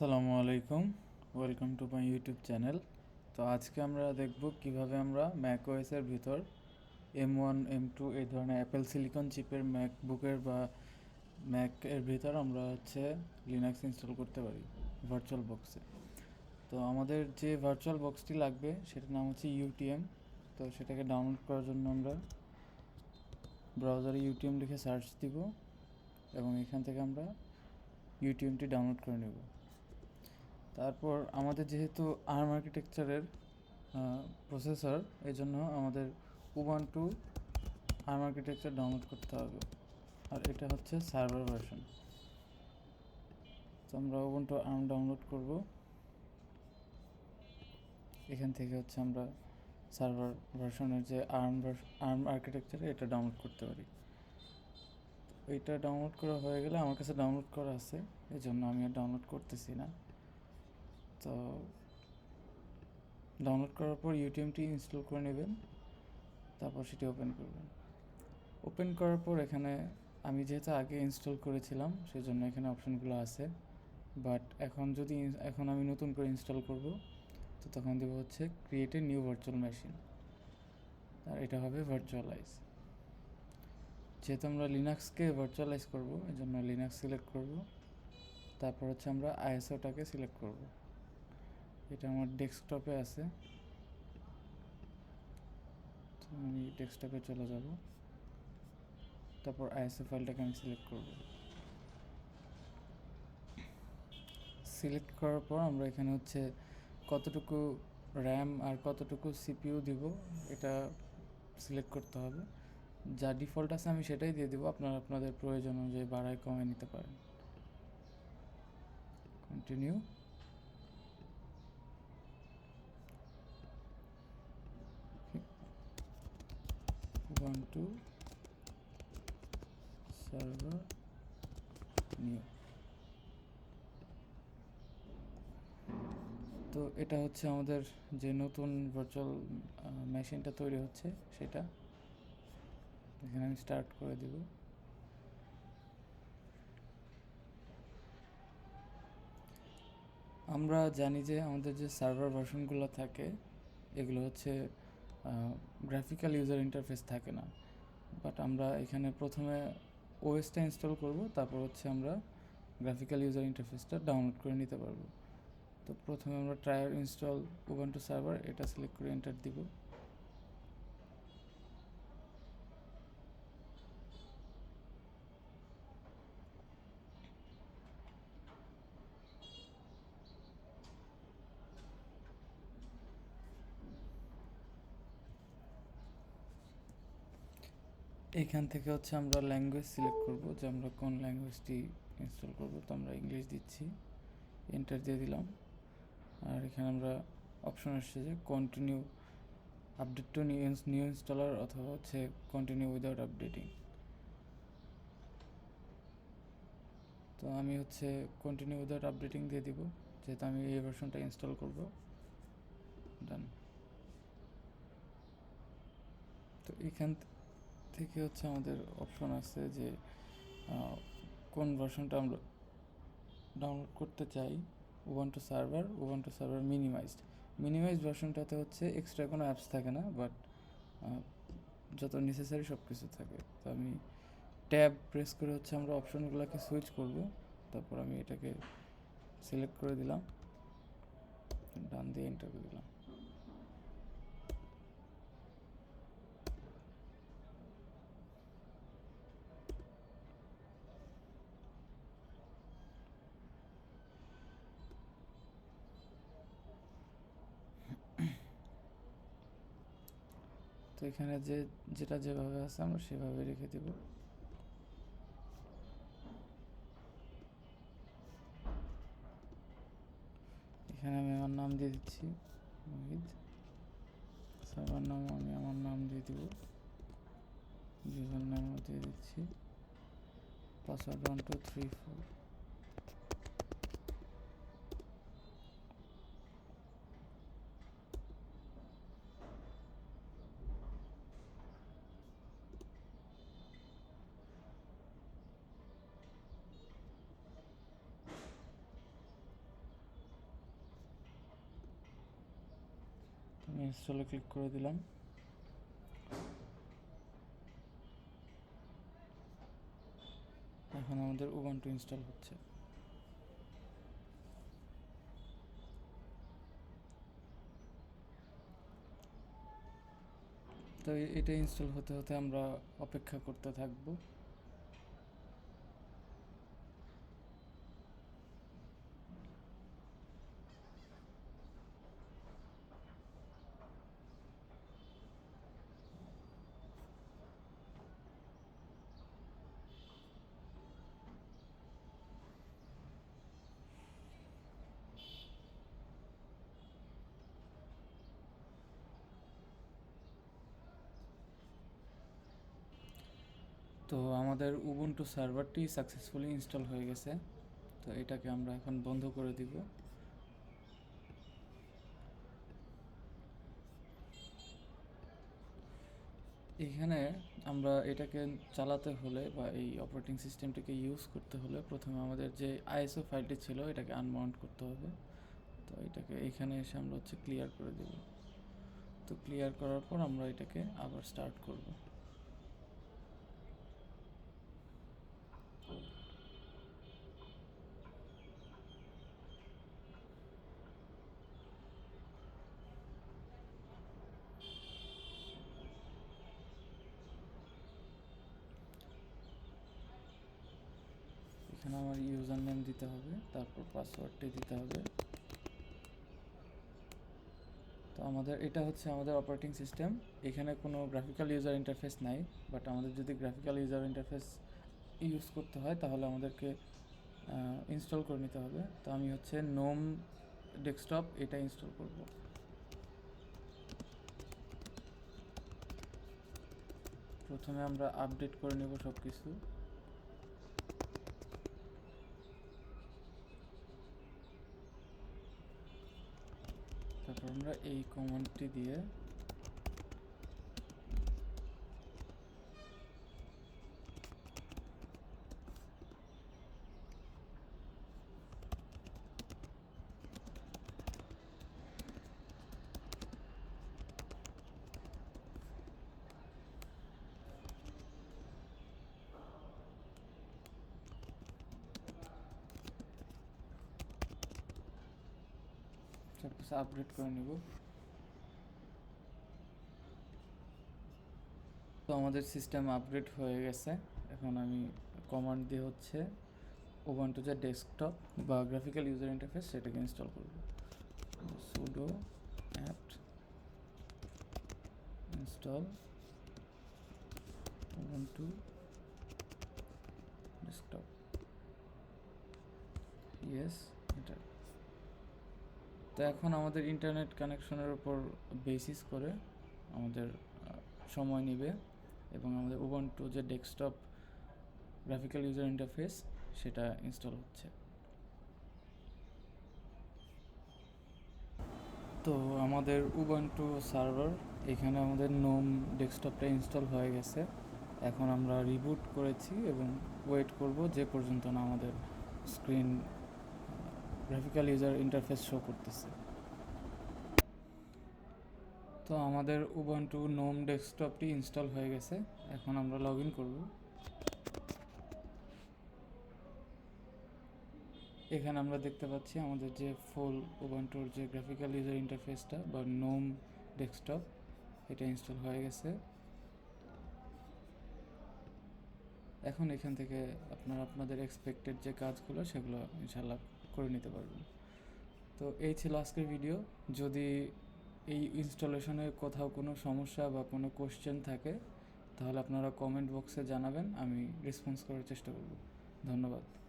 আসসালামু আলাইকুম। Welcome to my YouTube channel তো আজকে আমরা দেখব কীভাবে আমরা ম্যাক ওএসের ভিতর এম ওয়ান এম টু এই ধরনের অ্যাপেল সিলিকন চিপের ম্যাকবুকের বা ম্যাক এর ভিতর আমরা হচ্ছে লিনাক্স ইনস্টল করতে পারি ভার্চুয়াল বক্সে তো আমাদের যে ভার্চুয়াল বক্সটি লাগবে সেটার নাম হচ্ছে ইউটিএম তো সেটাকে ডাউনলোড করার জন্য আমরা ব্রাউজারে ইউটিএম লিখে সার্চ দিব এবং এখান থেকে আমরা ইউটিএমটি ডাউনলোড করে নেব। তারপর আমাদের যেহেতু আর্ম আর্কিটেকচারের প্রসেসর এই জন্য আমাদের উবান্টু আর্ম আর্কিটেকচার ডাউনলোড করতে হবে। আর এটা হচ্ছে সার্ভার ভার্সন তো আমরা উবান্টু আর্ম ডাউনলোড করব। এখান থেকে হচ্ছে আমরা সার্ভার ভার্সনের যে আর্ম আর্ম আর্কিটেকচার এটা ডাউনলোড করতে পারি। এইটা ডাউনলোড করা হয়ে গেলে আমার কাছে ডাউনলোড করা আছে এই জন্য আমি আর ডাউনলোড করতেছি না। তো ডাউনলোড করার পর ইউটিএমটি ইনস্টল করে নেবেন, তারপর সেটি ওপেন করবেন। ওপেন করার পর এখানে আমি যেহেতু আগে ইনস্টল করেছিলাম সেই জন্য এখানে অপশনগুলো আছে। বাট এখন যদি এখন আমি নতুন করে ইনস্টল করব, তো তখন দেবো হচ্ছে create a new virtual machine আর এটা হবে ভার্চুয়ালাইজ যেহেতু আমরা লিনাক্সকে ভার্চুয়ালাইজ করব এই জন্য লিনাক্স সিলেক্ট করব। তারপর হচ্ছে আমরা আইএসওটাকে সিলেক্ট করব। এটা আমার ডেস্কটপে আছে। আমি ডেস্কটপে চলে যাব। তারপর আইএসও ফাইলটাকে আমি সিলেক্ট করব। সিলেক্ট করার পর আমরা এখানে হচ্ছে কতটুকু র্যাম আর কতটুকু সিপিইউ দিব, এটা সিলেক্ট করতে হবে। যা ডিফল্ট আছে আমি সেটাই দিয়ে দেবো, আপনারা, আপনাদের প্রয়োজন অনুযায়ী বাড়ায় কমে নিতে পারেন। Continue ubuntu server. New. তো এটা হচ্ছে আমাদের যে নতুন ভার্চুয়াল মেশিনটা তৈরি হচ্ছে, সেটা। এখানে আমি স্টার্ট করে দেব। আমরা জানি যে আমাদের যে সার্ভার ভার্সনগুলো থাকে, এগুলো হচ্ছে গ্রাফিক্যাল ইউজার ইন্টারফেস থাকে না। বাট আমরা এখানে প্রথমে ওএসটা ইনস্টল করব, তারপর হচ্ছে আমরা গ্রাফিক্যাল ইউজার ইন্টারফেসটা ডাউনলোড করে নিতে পারব। তো প্রথমে আমরা ট্রায়ার ইনস্টল উবান্টু সার্ভার এটা সিলেক্ট করে এন্টার দিব। এখান থেকে হচ্ছে আমরা ল্যাঙ্গুয়েজ সিলেক্ট করব যে আমরা কোন ল্যাঙ্গুয়েজটি ইনস্টল করব। তো আমরা ইংলিশ দিচ্ছি এন্টার দিয়ে দিলাম। আর এখানে আমরা অপশন আসছে যে continue update to new new installer অথবা হচ্ছে কন্টিনিউ উইদাউট আপডেটিং তো আমি হচ্ছে কন্টিনিউ উইদাউট আপডেটিং দিয়ে দিব, যেহেতু আমি এই ভার্সনটা ইনস্টল করব। ডান তো এখান থেকে হচ্ছে আমাদের অপশন আছে যে কোন ভার্সনটা আমরা ডাউনলোড করতে চাই? Ubuntu server Ubuntu server minimized minimized ভার্সনটাতে হচ্ছে এক্সট্রা কোনো অ্যাপস থাকে না বাট যত নেসেসারি সব কিছু থাকে। তো আমি ট্যাব প্রেস করে হচ্ছে আমরা অপশনগুলোকে সুইচ করব। তারপর আমি এটাকে সিলেক্ট করে দিলাম। ডান দিয়ে এন্টার করে দিলাম। তো এখানে যে, যেটা যেভাবে আছে আমরা সেভাবে রেখে দেব। এখানে আমি আমার নাম দিয়ে দিচ্ছি, মোহিত। সার্ভার নাম, আমি আমার নাম দিয়ে দিব। ইউজার নামও দিয়ে দিচ্ছি। Password one two three four ইনস্টলে click করে দিলাম। এখন আমাদের উবান্টু ইনস্টল হচ্ছে। তো এটা ইনস্টল হতে হতে আমরা অপেক্ষা করতে থাকব। তো আমাদের উবুন্টু সার্ভারটি সাকসেসফুলি ইনস্টল হয়ে গেছে। তো এটাকে আমরা এখন বন্ধ করে দিব। এখানে আমরা এটাকে চালাতে হলে বা এই অপারেটিং সিস্টেমটিকে ইউজ করতে হলে প্রথমে আমাদের যে আইএসও ফাইলটি ছিল, এটাকে আনমাউন্ট করতে হবে। তো এটাকে এখানে এসে আমরা হচ্ছে ক্লিয়ার করে দেব। তো ক্লিয়ার করার পর আমরা এটাকে আবার স্টার্ট করব এখানে আমার ইউজার নেম দিতে হবে, তারপর পাসওয়ার্ডটি দিতে হবে। তো আমাদের, এটা হচ্ছে আমাদের অপারেটিং সিস্টেম এখানে কোনো গ্রাফিক্যাল ইউজার ইন্টারফেস নাই বাট আমাদের যদি গ্রাফিক্যাল ইউজার ইন্টারফেস ইউজ করতে হয়, তাহলে আমাদেরকে ইনস্টল করে নিতে হবে। তো আমি হচ্ছে নোম ডেস্কটপ এটা ইনস্টল করব। প্রথমে আমরা আপডেট করে নেব সব কিছু তারপর আমরা এই কমান্ডটি দিয়ে আপডেট করে নেব। তো আমাদের সিস্টেম আপডেট হয়ে গেছে। এখন আমি কমান্ড দিয়ে হচ্ছে ওভান্টু যে ডেস্কটপ বা গ্রাফিক্যাল ইউজার ইন্টারফেস সেটাকে ইনস্টল করব। Sudo apt install Ubuntu desktop yes তো এখন আমাদের ইন্টারনেট কানেকশনের উপর বেসিস করে আমাদের সময় নেবে এবং আমাদের উবন্টু যে ডেস্কটপ গ্রাফিক্যাল ইউজার ইন্টারফেস সেটা ইনস্টল হচ্ছে। তো আমাদের উবন্টু সার্ভার এখানে আমাদের নোম ডেস্কটপটা ইনস্টল হয়ে গেছে। এখন আমরা রিবুট করেছি এবং ওয়েট করব যে পর্যন্ত না আমাদের screen graphical user interface show করতেছে। তো আমাদের উবন্টু নোম ডেস্কটপটি ইনস্টল হয়ে গেছে, এখন আমরা লগ ইন করব। এখানে আমরা দেখতে পাচ্ছি আমাদের যে ফুল উবন্টুর যে গ্রাফিক্যাল ইউজার ইন্টারফেসটা বা নোম ডেস্কটপ এটা ইনস্টল হয়ে গেছে। এখন এখান থেকে আপনারা, আপনাদের এক্সপেক্টেড যে কাজগুলো, সেগুলো ইনশাল্লাহ করে নিতে পারবেন তো এই ছিল আজকের ভিডিও যদি এই ইনস্টলেশনে কোথাও কোনো সমস্যা বা কোনো কোশ্চেন থাকে, তাহলে আপনারা কমেন্ট বক্সে জানাবেন, আমি রেসপন্স করার চেষ্টা করব। ধন্যবাদ।